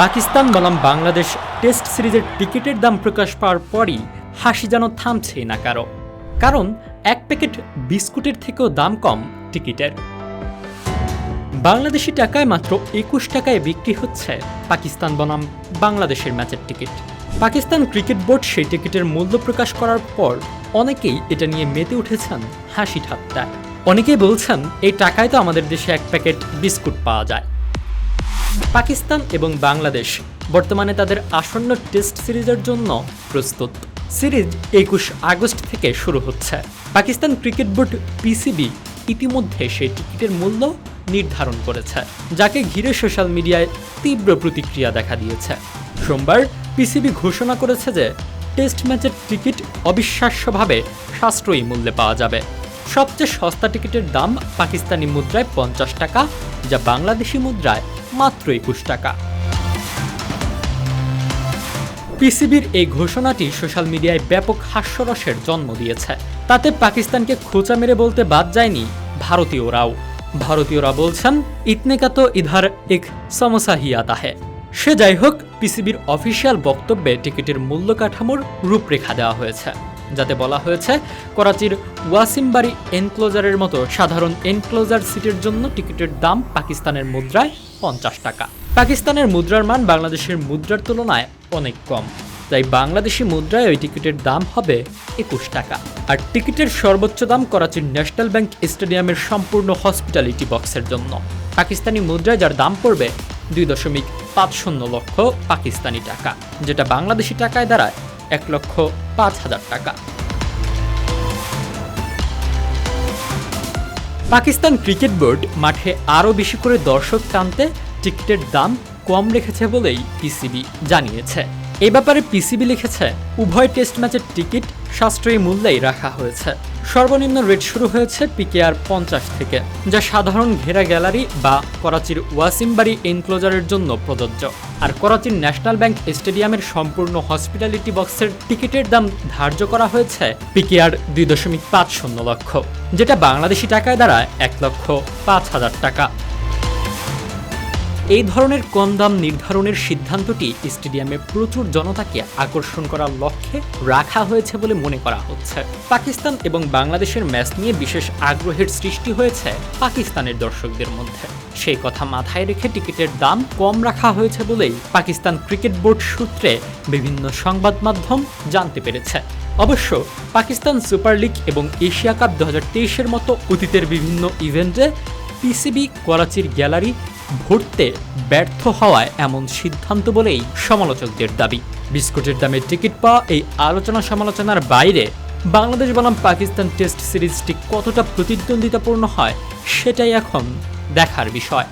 পাকিস্তান বনাম বাংলাদেশ টেস্ট সিরিজের টিকিটের দাম প্রকাশ পাওয়ার পরই হাসি যেন থামছেই না কারও। কারণ এক প্যাকেট বিস্কুটের থেকেও দাম কম টিকিটের। বাংলাদেশি টাকায় মাত্র একুশ টাকায় বিক্রি হচ্ছে পাকিস্তান বনাম বাংলাদেশের ম্যাচের টিকিট। পাকিস্তান ক্রিকেট বোর্ড সেই টিকিটের মূল্য প্রকাশ করার পর অনেকেই এটা নিয়ে মেতে উঠেছেন হাসি ঠাট্টায় অনেকেই বলছেন, এই টাকায় তো আমাদের দেশে এক প্যাকেট বিস্কুট পাওয়া যায়। পাকিস্তান এবং বাংলাদেশ বর্তমানে তাদের আসন্ন টেস্ট সিরিজের জন্য প্রস্তুত। সিরিজ একুশ আগস্ট থেকে শুরু হচ্ছে। পাকিস্তান ক্রিকেট বোর্ড পিসিবি ইতিমধ্যে সেই টিকিটের মূল্য নির্ধারণ করেছে, যাকে ঘিরে সোশ্যাল মিডিয়ায় তীব্র প্রতিক্রিয়া দেখা দিয়েছে। সোমবার পিসিবি ঘোষণা করেছে যে টেস্ট ম্যাচের টিকিট অবিশ্বাস্যভাবে সাশ্রয়ী মূল্যে পাওয়া যাবে। সবচেয়ে সস্তা টিকিটের দাম পাকিস্তানি মুদ্রায় পঞ্চাশ টাকা, যা বাংলাদেশি মুদ্রায় মাত্র একুশ টাকা। পিসিবির এই ঘোষণাটি সোশ্যাল মিডিয়ায় ব্যাপক হাস্যরসের জন্ম দিয়েছে। তাতে পাকিস্তানকে খোঁচা মেরে বলতে বাদ যায়নি ভারতীয়রাও। ভারতীয়রা বলছেন ইতনেকা তো ইধার এক সমস্যা হি আতা হ্যায় সে যাই হোক, পিসিবির অফিসিয়াল বক্তব্যে টিকিটের মূল্য কাঠামোর রূপরেখা দেওয়া হয়েছে। যাতে বলা হয়েছে, করাচির ওয়াসিমবাড়ি এনক্লোজারের মতো সাধারণ এনক্লোজার সিটের জন্য টিকিটের দাম পাকিস্তানের মুদ্রায় পঞ্চাশ টাকা। পাকিস্তানের মুদ্রার মান বাংলাদেশের মুদ্রার তুলনায় অনেক কম। তাই বাংলাদেশি মুদ্রায় ওই টিকিটের দাম হবে একুশ টাকা। আর টিকিটের সর্বোচ্চ দাম করাচির ন্যাশনাল ব্যাংক স্টেডিয়ামের সম্পূর্ণ হসপিটালিটি বক্সের জন্য। পাকিস্তানি মুদ্রায় যার দাম পড়বে দুই দশমিক পাঁচ শূন্য লক্ষ পাকিস্তানি টাকা, যেটা বাংলাদেশি টাকায় দাঁড়ায় এক লক্ষ পাঁচ হাজার টাকা। পাকিস্তান ক্রিকেট বোর্ড মাঠে আরও বেশি করে দর্শক টানতে টিকিটের দাম কম রেখেছে বলেই পিসিবি জানিয়েছে। এ ব্যাপারে পিসিবি লিখেছে, উভয় টেস্ট ম্যাচের টিকিট সাশ্রয়ী মূল্যেই রাখা হয়েছে। সর্বনিম্ন রেট শুরু হয়েছে পিকেআর পঞ্চাশ থেকে, যা সাধারণ ঘেরা গ্যালারি বা করাচির ওয়াসিমবাড়ি এনক্লোজারের জন্য প্রযোজ্য। আর করাচির ন্যাশনাল ব্যাংক স্টেডিয়ামের সম্পূর্ণ হসপিটালিটি বক্সের টিকিটের দাম ধার্য করা হয়েছে পিকেআর দুই দশমিক পাঁচ শূন্য লক্ষ, যেটা বাংলাদেশি টাকায় দাঁড়ায় এক লক্ষ পাঁচ হাজার টাকা। এই ধরনের কম দাম নির্ধারণের সিদ্ধান্তটি স্টেডিয়ামে প্রচুর জনতাকে আকর্ষণ করার লক্ষ্যে রাখা হয়েছে বলে মনে করা হচ্ছে। পাকিস্তান এবং বাংলাদেশের ম্যাচ নিয়ে বিশেষ আগ্রহের সৃষ্টি হয়েছে পাকিস্তানের দর্শকদের মধ্যে। সেই কথা মাথায় রেখে টিকিটের দাম কম রাখা হয়েছে বলেই পাকিস্তান ক্রিকেট বোর্ড সূত্রে বিভিন্ন সংবাদ মাধ্যম জানতে পেরেছে। অবশ্য পাকিস্তান সুপার লিগ এবং এশিয়া কাপ দু হাজার মতো অতীতের বিভিন্ন ইভেন্টে পিসিবি করাচির গ্যালারি ভরতে ব্যর্থ হওয়ায় এমন সিদ্ধান্ত বলেই সমালোচকদের দাবি। বিস্কুটের দামে টিকিট পাওয়া এই আলোচনা সমালোচনার বাইরে বাংলাদেশ বনাম পাকিস্তান টেস্ট সিরিজটি কতটা প্রতিদ্বন্দ্বিতাপূর্ণ হয়, সেটাই এখন দেখার বিষয়।